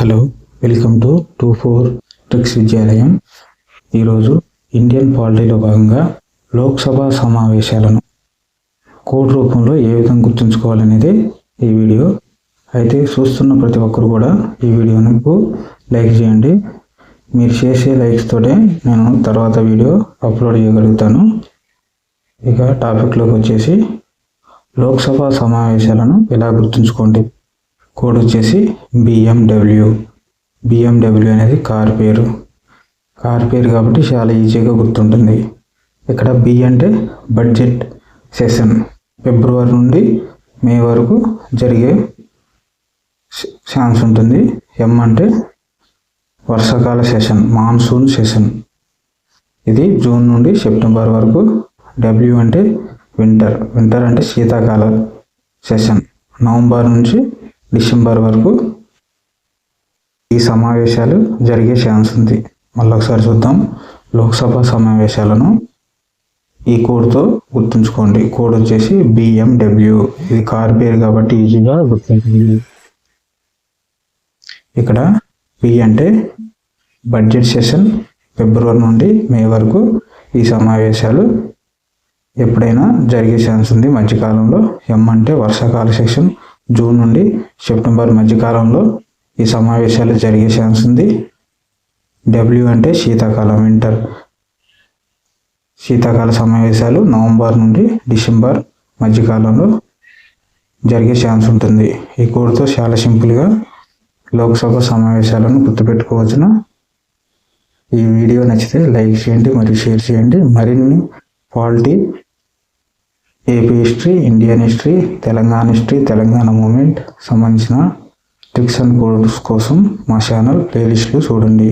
Hello welcome to two four tricks విద్యాలయం. ఈరోజు Indian పాలిటీలో భాగంగా లోక్సభ సమావేశాలను కోడ్ రూపంలో ఏ విధంగా గుర్తుంచుకోవాలనేది ఈ వీడియో. అయితే చూస్తున్న ప్రతి ఒక్కరు కూడా ఈ వీడియోను లైక్ చేయండి. మీరు చేసే లైక్స్తోనే నేను తర్వాత వీడియో అప్లోడ్ చేయగలుగుతాను. ఇక టాపిక్లోకి వచ్చేసి లోక్సభ సమావేశాలను ఎలా గుర్తుంచుకోండి. కోడ్ వచ్చేసి B M W B M W అనేది కార్ పేరు. కార్ పేరు కాబట్టి చాలా ఈజీగా గుర్తుంటుంది. ఇక్కడ బి అంటే బడ్జెట్ సెషన్ ఫిబ్రవరి నుండి మే వరకు జరిగే ఛాన్స్ ఉంటుంది. ఎం అంటే వర్షాకాల సెషన్ మాన్సూన్ సెషన్ ఇది జూన్ నుండి సెప్టెంబర్ వరకు. డబ్ల్యూ అంటే వింటర్ వింటర్ అంటే శీతాకాల సెషన్ నవంబర్ నుంచి డిసెంబర్ వరకు ఈ సమావేశాలు జరిగే ఛాన్స్ ఉంది. మళ్ళీ ఒకసారి చూద్దాం. లోక్సభ సమావేశాలను ఈ కోడ్తో గుర్తుంచుకోండి. కోడ్ వచ్చేసి బిఎండబ్ల్యూ ఇది కార్ పేరు కాబట్టి ఈజీగా గుర్తుంటుంది. ఇక్కడ బి అంటే బడ్జెట్ సెషన్ ఫిబ్రవరి నుండి మే వరకు ఈ సమావేశాలు ఎప్పుడైనా జరిగే ఛాన్స్ ఉంది. మధ్యకాలంలో ఎం అంటే వర్షాకాల సెషన్ జూన్ నుండి సెప్టెంబర్ మధ్యకాలంలో ఈ సమావేశాలు జరిగే ఛాన్స్ ఉంది. డబ్ల్యూ అంటే శీతాకాలం వింటర్. శీతాకాల సమావేశాలు నవంబర్ నుండి డిసెంబర్ మధ్యకాలంలో జరిగే ఛాన్స్ ఉంటుంది. ఈ కోడ్తో చాలా సింపుల్గా లోక్సభ సమావేశాలను గుర్తుపెట్టుకోవచ్చును. ఈ వీడియో నచ్చితే లైక్ చేయండి మరియు షేర్ చేయండి. మరిన్ని quality AP history Indian history Telangana history Telangana movement సంబంధించిన ట్రిక్స్ అండ్ కోడ్స్ కోసం మా ఛానల్ ప్లేలిస్ట్లు చూడండి.